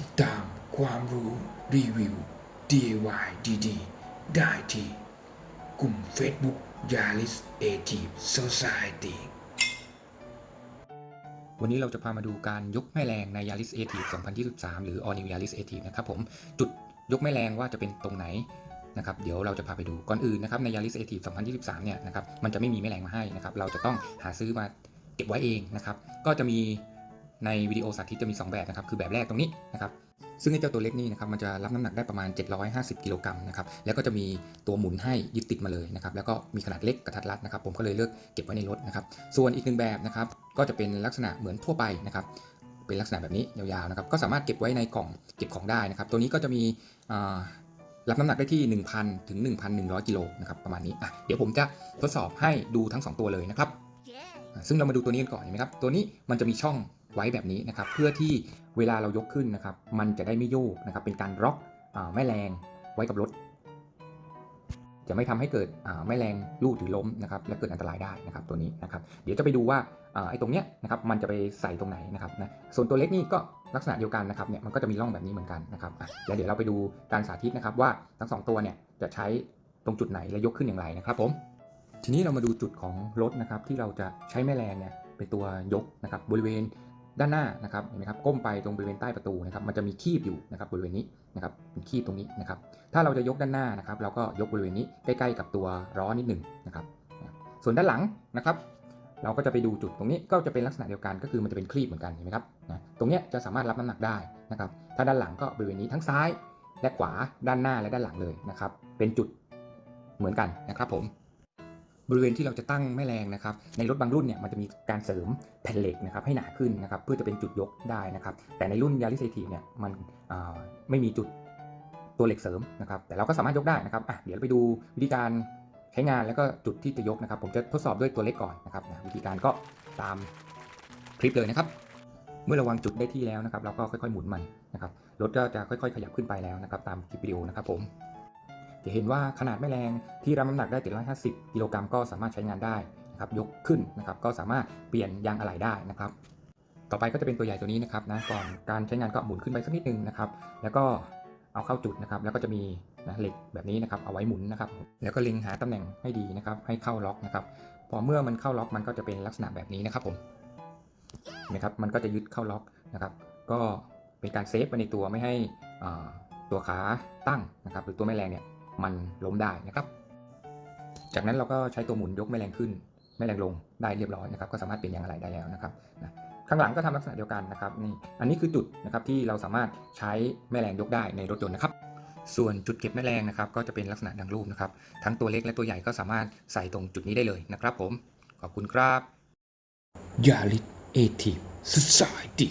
ติดตามความรู้รีวิว DIY ดีๆ ได้ที่ กลุ่ม Facebook Yaris a t i v Society วันนี้เราจะพามาดูการยกแม่แรงใน Yaris a t i v 2023 หรือ All New Yaris a t i v นะครับผมจุดยกแม่แรงว่าจะเป็นตรงไหนนะครับเดี๋ยวเราจะพาไปดูก่อนอื่นนะครับใน Yaris a t i v 2023 เนี่ยนะครับมันจะไม่มีแม่แรงมาให้นะครับเราจะต้องหาซื้อมาเก็บไว้เองนะครับก็จะมี ในวิดีโอสาธิตจะมี 2 แบบนะครับคือแบบแรกตรงนี้นะครับซึ่งไอ้เจ้าตัวเล็กนี่นะครับมันจะรับน้ำหนักได้ประมาณ 750 กิโลกรัมนะครับแล้วก็จะมีตัวหมุนให้ยึดติดมาเลยนะครับแล้วก็มีขนาดเล็กกระทัดรัดนะครับ ผมก็เลยเลือกเก็บไว้ในรถนะครับส่วนอีกหนึ่งแบบนะครับก็จะเป็นลักษณะเหมือนทั่วไปนะครับเป็นลักษณะแบบนี้ยาวๆนะครับก็สามารถเก็บไว้ในกล่องเก็บของได้นะครับ ตัวนี้ก็จะมีอ่ารับน้ำหนักได้ที่ 1,000 ถึง 1,100 กิโลนะครับประมาณนี้อะเดี๋ยวผมจะทดสอบให้ดูทั้ง 2 ตัวเลยนะครับอะซึ่งเรามาดูตัวนี้กันก่อนเห็นไหมครับ ตัวนี้มันจะมีช่อง ไว้แบบนี้นะครับ เพื่อที่เวลาเรายกขึ้นนะครับ มันจะได้ไม่โยกนะครับ เป็นการล็อกอแม่แรงไว้กับรถ จะไม่ทำให้เกิดแม่แรงลูดหรือล้มนะครับ และเกิดอันตรายได้นะครับตัวนี้นะครับ เดี๋ยวจะไปดูว่าไอ้ตรงเนี้ยนะครับ มันจะไปใส่ตรงไหนนะครับนะ ส่วนตัวเล็กนี่ก็ลักษณะเดียวกันนะครับเนี่ยมันก็จะมีร่องแบบนี้เหมือนกันนะครับแล้วเดี๋ยวเราไปดูการสาธิตนะครับว่าทั้งสองตัวเนี่ยจะใช้ตรงจุดไหนและยกขึ้นอย่างไรนะครับผมทีนี้เรามาดูจุดของรถนะครับที่เราจะใช้แม่แรงเนี่ยเป็นตัวยกนะครับบริเวณ ด้านหน้านะครับเห็นไหมครับก้มไปตรงบริเวณใต้ประตูนะครับมันจะมีคีบอยู่นะครับบริเวณนี้นะครับเป็นคีบตรงนี้นะครับถ้าเราจะยกด้านหน้านะครับเราก็ยกบริเวณนี้ใกล้ๆกับตัวล้อนิดหนึ่งนะครับส่วนด้านหลังนะครับเราก็จะไปดูจุดตรงนี้ก็จะเป็นลักษณะเดียวกันก็คือมันจะเป็นคลีบเหมือนกันเห็นไหมครับนะตรงนี้จะสามารถรับน้ำหนักได้นะครับถ้าด้านหลังก็บริเวณนี้ทั้งซ้ายและขวาด้านหน้าและด้านหลังเลยนะครับเป็นจุดเหมือนกันนะครับผม บริเวณที่เราจะตั้งแม่แรงนะครับในรถบางรุ่นเนี่ยมันจะมีการเสริมแผ่นเหล็กนะครับให้หนาขึ้นนะครับเพื่อจะเป็นจุดยกได้นะครับแต่ในรุ่นยาริสเอทีเนี่ยมันไม่มีจุดตัวเหล็กเสริมนะครับแต่เราก็สามารถยกได้นะครับอะเดี๋ยวไปดูวิธีการใช้งานแล้วก็จุดที่จะยกนะครับ ผมจะทดสอบด้วยตัวเล็กก่อนนะครับนะวิธีการก็ตามคลิปเลยนะครับ เมื่อเราวางจุดได้ที่แล้วนะครับ เราก็ค่อยๆหมุนมันนะครับรถก็จะค่อยๆ ขยับขึ้นไปแล้วนะครับ ตามคลิปวิดีโอนะครับผม จะเห็นว่าขนาดแม่แรงที่รับน้ำหนักได้750กิโลกรัมก็สามารถใช้งานได้นะครับยกขึ้นนะครับก็สามารถเปลี่ยนยางอะไหล่ได้นะครับ ต่อไปก็จะเป็นตัวใหญ่ตัวนี้นะครับนะก่อนการใช้งานก็หมุนขึ้นไปสักนิดนึงนะครับ แล้วก็เอาเข้าจุดนะครับ แล้วก็จะมีนะเหล็กแบบนี้นะครับเอาไว้หมุนนะครับ แล้วก็เล็งหาตำแหน่งให้ดีนะครับ ให้เข้าล็อกนะครับพอเมื่อมันเข้าล็อกมันก็จะเป็นลักษณะแบบนี้นะครับผมเห็นะครับมันก็จะยึดเข้าล็อกนะครับ ก็เป็นการเซฟไปในตัวไม่ให้อ่าตัวขาตั้งนะครับ หรือตัวแม่แรงเนี่ย มันล้มได้นะครับ จากนั้นเราก็ใช้ตัวหมุนยกแม่แรงขึ้นแม่แรงลงได้เรียบร้อยนะครับ ก็สามารถเปลี่ยนยางอะไรได้แล้วนะครับนะข้างหลังก็ทำลักษณะเดียวกันนะครับนี่อันนี้คือจุดนะครับที่เราสามารถใช้แม่แรงยกได้ในรถยนต์นะครับ ส่วนจุดเก็บแม่แรงนะครับ ก็จะเป็นลักษณะดังรูปนะครับ ทั้งตัวเล็กและตัวใหญ่ก็สามารถใส่ตรงจุดนี้ได้เลยนะครับ ผมขอบคุณครับ Yaris a t i v Society